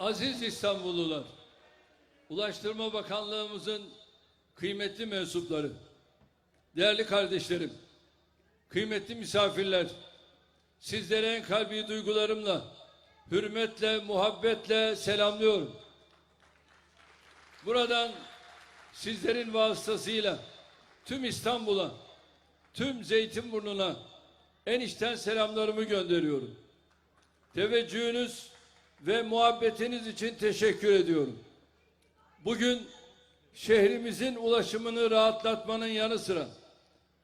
Aziz İstanbullular, Ulaştırma Bakanlığımızın kıymetli mensupları, değerli kardeşlerim, kıymetli misafirler, sizlere en kalbi duygularımla, hürmetle, muhabbetle selamlıyorum. Buradan sizlerin vasıtasıyla tüm İstanbul'a, tüm Zeytinburnu'na en içten selamlarımı gönderiyorum. Teveccühünüz ve muhabbetiniz için teşekkür ediyorum. Bugün şehrimizin ulaşımını rahatlatmanın yanı sıra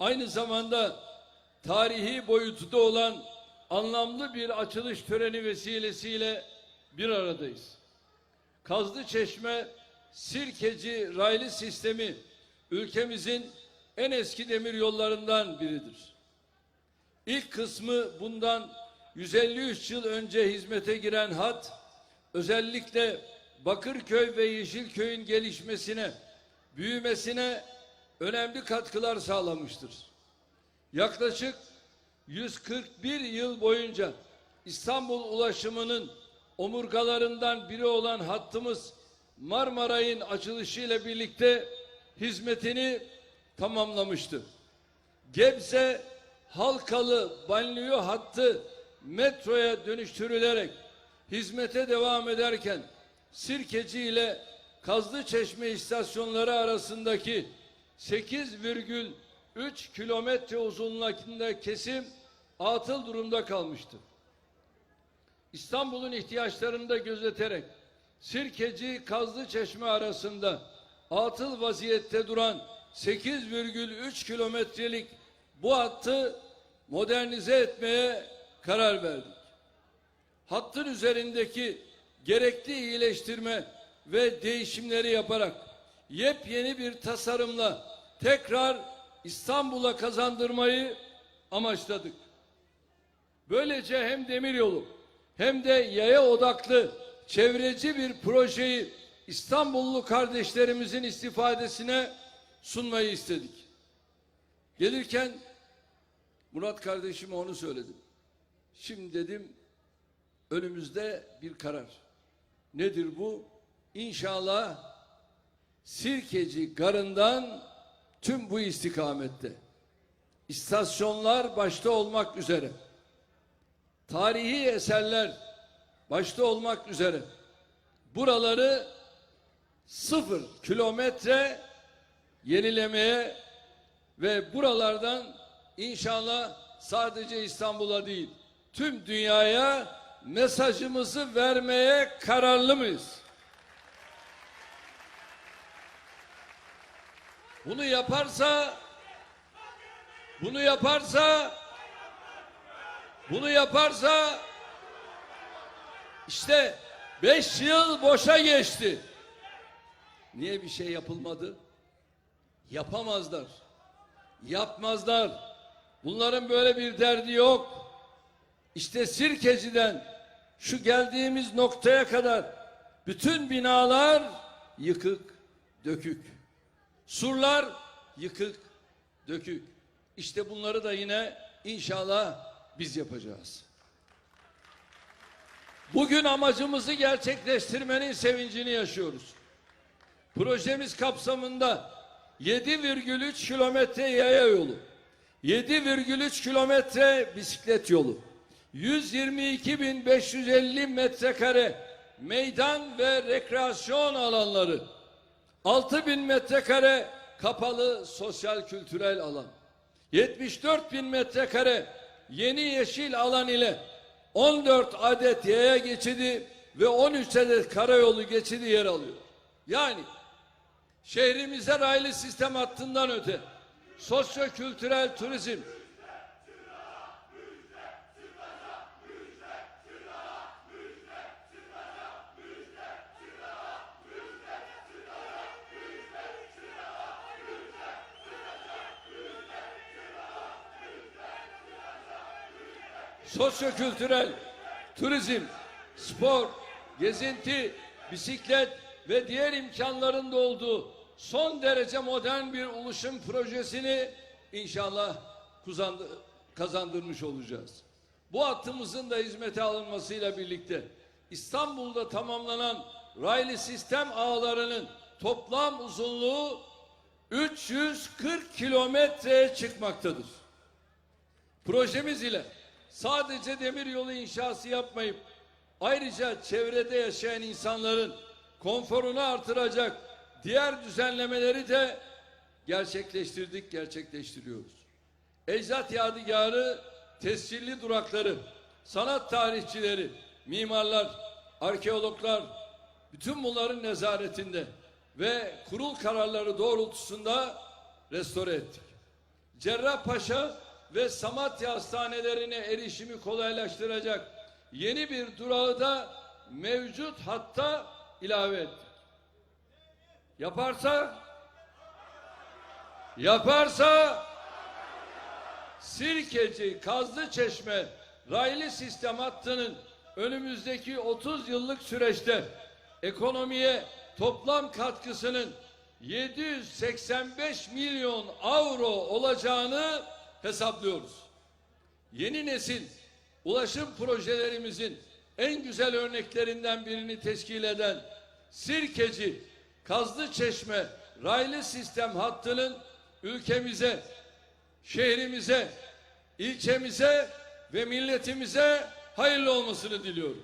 aynı zamanda tarihi boyutu olan anlamlı bir açılış töreni vesilesiyle bir aradayız. Kazlı Çeşme Sirkeci raylı sistemi ülkemizin en eski demir yollarından biridir. İlk kısmı bundan 153 yıl önce hizmete giren hat özellikle Bakırköy ve Yeşilköy'ün gelişmesine, büyümesine önemli katkılar sağlamıştır. Yaklaşık 141 yıl boyunca İstanbul ulaşımının omurgalarından biri olan hattımız Marmaray'ın açılışıyla birlikte hizmetini tamamlamıştı. Gebze Halkalı banliyö hattı metroya dönüştürülerek hizmete devam ederken Sirkeci ile Kazlıçeşme istasyonları arasındaki 8,3 kilometre uzunluğunda kesim atıl durumda kalmıştı. İstanbul'un ihtiyaçlarını da gözeterek Sirkeci Kazlıçeşme arasında atıl vaziyette duran 8,3 kilometrelik bu hattı modernize etmeye karar verdik. Hattın üzerindeki gerekli iyileştirme ve değişimleri yaparak yepyeni bir tasarımla tekrar İstanbul'a kazandırmayı amaçladık. Böylece hem demiryolu hem de yaya odaklı çevreci bir projeyi İstanbullu kardeşlerimizin istifadesine sunmayı istedik. Gelirken Murat kardeşime onu söyledim. Şimdi dedim önümüzde bir karar. Nedir bu? İnşallah Sirkeci garından tüm bu istikamette istasyonlar başta olmak üzere tarihi eserler başta olmak üzere buraları sıfır kilometre yenilemeye ve buralardan inşallah sadece İstanbul'a değil tüm dünyaya mesajımızı vermeye kararlı mıyız? Bunu yaparsa bunu yaparsa bunu yaparsa işte beş yıl boşa geçti. Niye bir şey yapılmadı? Yapamazlar. Yapmazlar. Bunların böyle bir derdi yok. İşte Sirkeci'den şu geldiğimiz noktaya kadar bütün binalar yıkık, dökük. Surlar yıkık, dökük. İşte bunları da yine inşallah biz yapacağız. Bugün amacımızı gerçekleştirmenin sevincini yaşıyoruz. Projemiz kapsamında 7,3 kilometre yaya yolu, 7,3 kilometre bisiklet yolu, 122.550 metrekare meydan ve rekreasyon alanları, 6000 metrekare kapalı sosyal kültürel alan, 74 bin metrekare yeni yeşil alan ile 14 adet yaya geçidi ve 13 adet karayolu geçidi yer alıyor. Yani şehrimize raylı sistem hattından öte sosyo-kültürel turizm, sosyo-kültürel, turizm, spor, gezinti, bisiklet ve diğer imkanların da olduğu son derece modern bir ulaşım projesini inşallah kazandırmış olacağız. Bu hattımızın da hizmete alınmasıyla birlikte İstanbul'da tamamlanan raylı sistem ağlarının toplam uzunluğu 340 kilometreye çıkmaktadır. Projemiz ile sadece demiryolu inşası yapmayıp ayrıca çevrede yaşayan insanların konforunu artıracak diğer düzenlemeleri de gerçekleştirdik, gerçekleştiriyoruz. Ecdat Yadigarı tescilli durakları, sanat tarihçileri, mimarlar, arkeologlar bütün bunların nezaretinde ve kurul kararları doğrultusunda restore ettik. Cerrahpaşa ve Samatya hastanelerine erişimi kolaylaştıracak yeni bir durağı da mevcut hatta ilave ettik. Yaparsa yaparsa Sirkeci Kazlı Çeşme raylı sistem hattının önümüzdeki 30 yıllık süreçte ekonomiye toplam katkısının 785 milyon avro olacağını hesaplıyoruz. Yeni nesil ulaşım projelerimizin en güzel örneklerinden birini teşkil eden Sirkeci Kazlı Çeşme raylı sistem hattının ülkemize, şehrimize, ilçemize ve milletimize hayırlı olmasını diliyorum.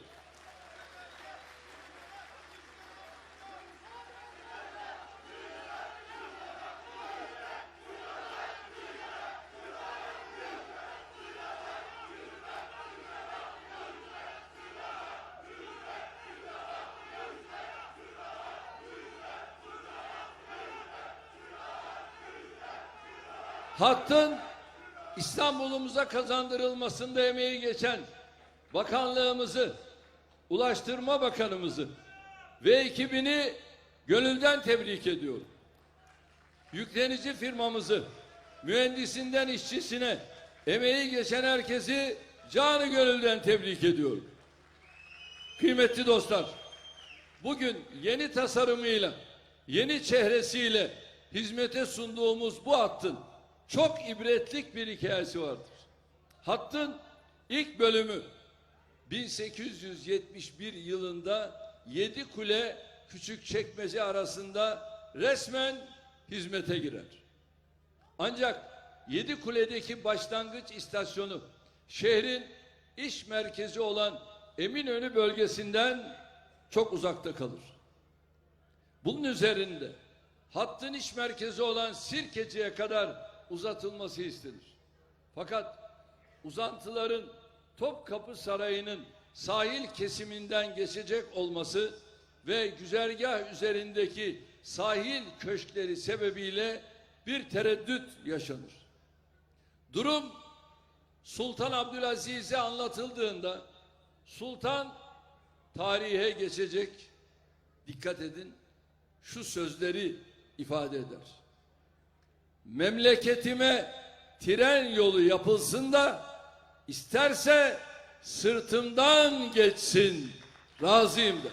Hattın İstanbul'umuza kazandırılmasında emeği geçen bakanlığımızı, Ulaştırma Bakanımızı ve ekibini gönülden tebrik ediyorum. Yüklenici firmamızı, mühendisinden işçisine, emeği geçen herkesi canı gönülden tebrik ediyorum. Kıymetli dostlar, bugün yeni tasarımıyla, yeni çehresiyle hizmete sunduğumuz bu hattın çok ibretlik bir hikayesi vardır. Hattın ilk bölümü 1871 yılında Yedi Kule Küçükçekmece arasında resmen hizmete girer. Ancak Yedi Kule'deki başlangıç istasyonu şehrin iş merkezi olan Eminönü bölgesinden çok uzakta kalır. Bunun üzerinde hattın iş merkezi olan Sirkeci'ye kadar uzatılması istenir. Fakat uzantıların Topkapı Sarayı'nın sahil kesiminden geçecek olması ve güzergah üzerindeki sahil köşkleri sebebiyle bir tereddüt yaşanır. Durum Sultan Abdülaziz'e anlatıldığında Sultan tarihe geçecek dikkat edin şu sözleri ifade eder. Memleketime tren yolu yapılsın da isterse sırtımdan geçsin razıyım der.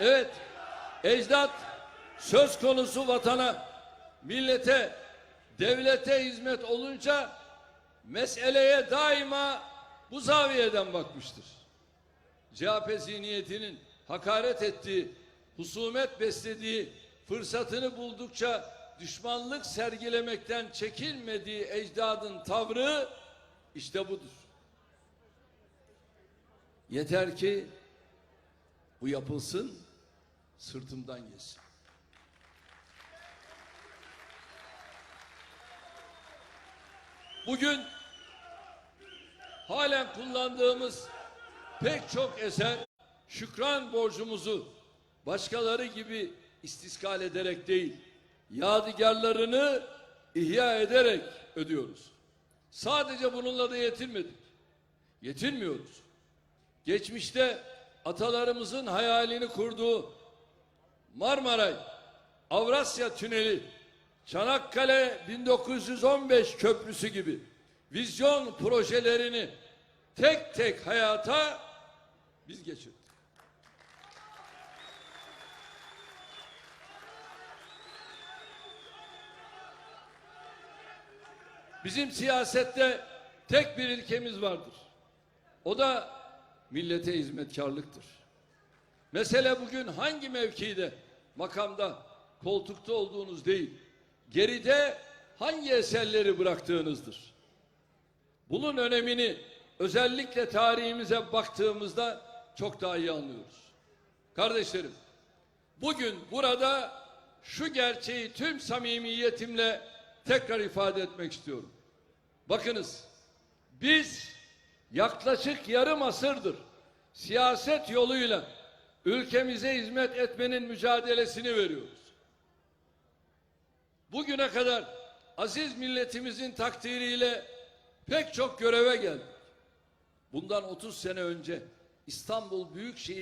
Evet, ecdat söz konusu vatana, millete, devlete hizmet olunca meseleye daima bu zaviyeden bakmıştır. CHP zihniyetinin hakaret ettiği, husumet beslediği, fırsatını buldukça düşmanlık sergilemekten çekinmediği ecdadın tavrı işte budur. Yeter ki bu yapılsın, sırtımdan geçsin. Bugün halen kullandığımız pek çok eser şükran borcumuzu başkaları gibi istiskal ederek değil, yadigarlarını ihya ederek ödüyoruz. Sadece bununla da yetinmedik. Yetinmiyoruz. Geçmişte atalarımızın hayalini kurduğu Marmaray, Avrasya Tüneli, Çanakkale 1915 köprüsü gibi vizyon projelerini tek tek hayata biz geçirdik. Bizim siyasette tek bir ilkemiz vardır. O da millete hizmetkarlıktır. Mesele bugün hangi mevkide, makamda, koltukta olduğunuz değil geride hangi eserleri bıraktığınızdır. Bunun önemini özellikle tarihimize baktığımızda çok daha iyi anlıyoruz. Kardeşlerim, bugün burada şu gerçeği tüm samimiyetimle tekrar ifade etmek istiyorum. Bakınız, biz yaklaşık yarım asırdır siyaset yoluyla ülkemize hizmet etmenin mücadelesini veriyoruz. Bugüne kadar aziz milletimizin takdiriyle pek çok göreve geldik. Bundan 30 sene önce İstanbul Büyükşehir